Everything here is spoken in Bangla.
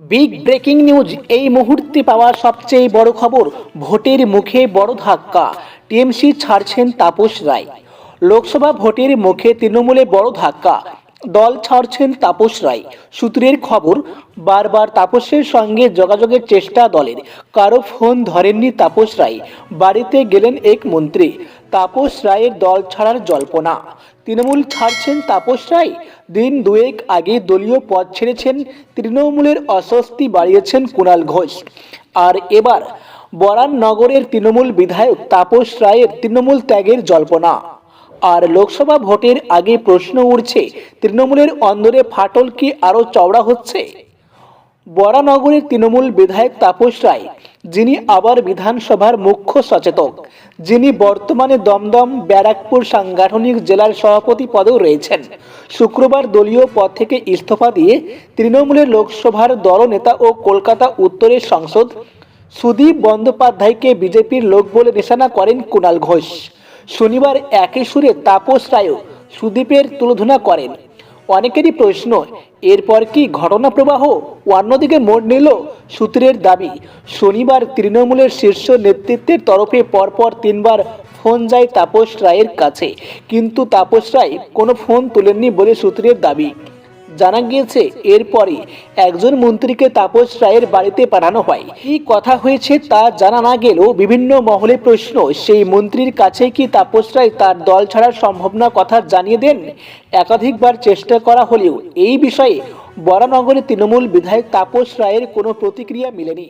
বিগ ব্রেকিং নিউজ এই মুহূর্তে পাওয়া সবচেয়ে বড় খবর, ভোটের মুখে বড় ধাক্কা, টিএমসি ছাড়ছেন তাপস রায়। লোকসভা ভোটের মুখে তৃণমূলে বড় ধাক্কা দল ছাড়ছেন তাপস রায়। সূত্রের খবর, বারবার তাপসের সঙ্গে যোগাযোগের চেষ্টা দলের। কারও ফোন ধরেননি তাপস রায়। বাড়িতে গেলেন এক মন্ত্রী। তাপস রায়ের দল ছাড়ার জল্পনা। তৃণমূল ছাড়ছেন তাপস রায়। দিন দুয়েক আগে দলীয় পদ ছেড়েছেন, তৃণমূলের অস্বস্তি বাড়িয়েছেন কুণাল ঘোষ। আর এবার বরান নগরের তৃণমূল বিধায়ক তাপস রায়ের তৃণমূল ত্যাগের জল্পনা। আর লোকসভা ভোটের আগে প্রশ্ন উঠছে, তৃণমূলের অন্দরে ফাটল কি আরও চওড়া হচ্ছে? বরানগরের তৃণমূল বিধায়ক তাপস রায়, যিনি আবার বিধানসভার মুখ্য সচেতক, যিনি বর্তমানে দমদম ব্যারাকপুর সাংগঠনিক জেলার সভাপতি পদেও রয়েছেন। শুক্রবার দলীয় পদ থেকে ইস্তফা দিয়ে তৃণমূলের লোকসভার দলনেতা ও কলকাতা উত্তরের সংসদ সুদীপ বন্দ্যোপাধ্যায়কে বিজেপির লোক বলে নিশানা করেন কুণাল ঘোষ। শনিবার একই সুরে তাপস রায়ও সুদীপের তুলোধনা করেন। অনেকেরই প্রশ্ন, এরপর কি ঘটনা প্রবাহ অন্যদিকে মোড় নিল সূত্রের দাবি, শনিবার তৃণমূলের শীর্ষ নেতৃত্বের তরফে পরপর তিনবার ফোন যায় তাপস রায়ের কাছে। কিন্তু তাপস রায় কোনো ফোন তোলেননি বলে সূত্রের দাবি। জানা গিয়েছে এরপরে একজন মন্ত্রীকে তাপস রায়ের বাড়িতে পাঠানো হয়। কি কথা হয়েছে তা জানা না গেলেও বিভিন্ন মহলে প্রশ্ন, সেই মন্ত্রীর কাছে কি তাপস রায় তার দল ছাড়ার সম্ভাবনা কথা জানিয়ে দেন? একাধিকবার চেষ্টা করা হলেও এই বিষয়ে বরানগরে তৃণমূল বিধায়ক তাপস রায়ের কোনো প্রতিক্রিয়া মেলেনি।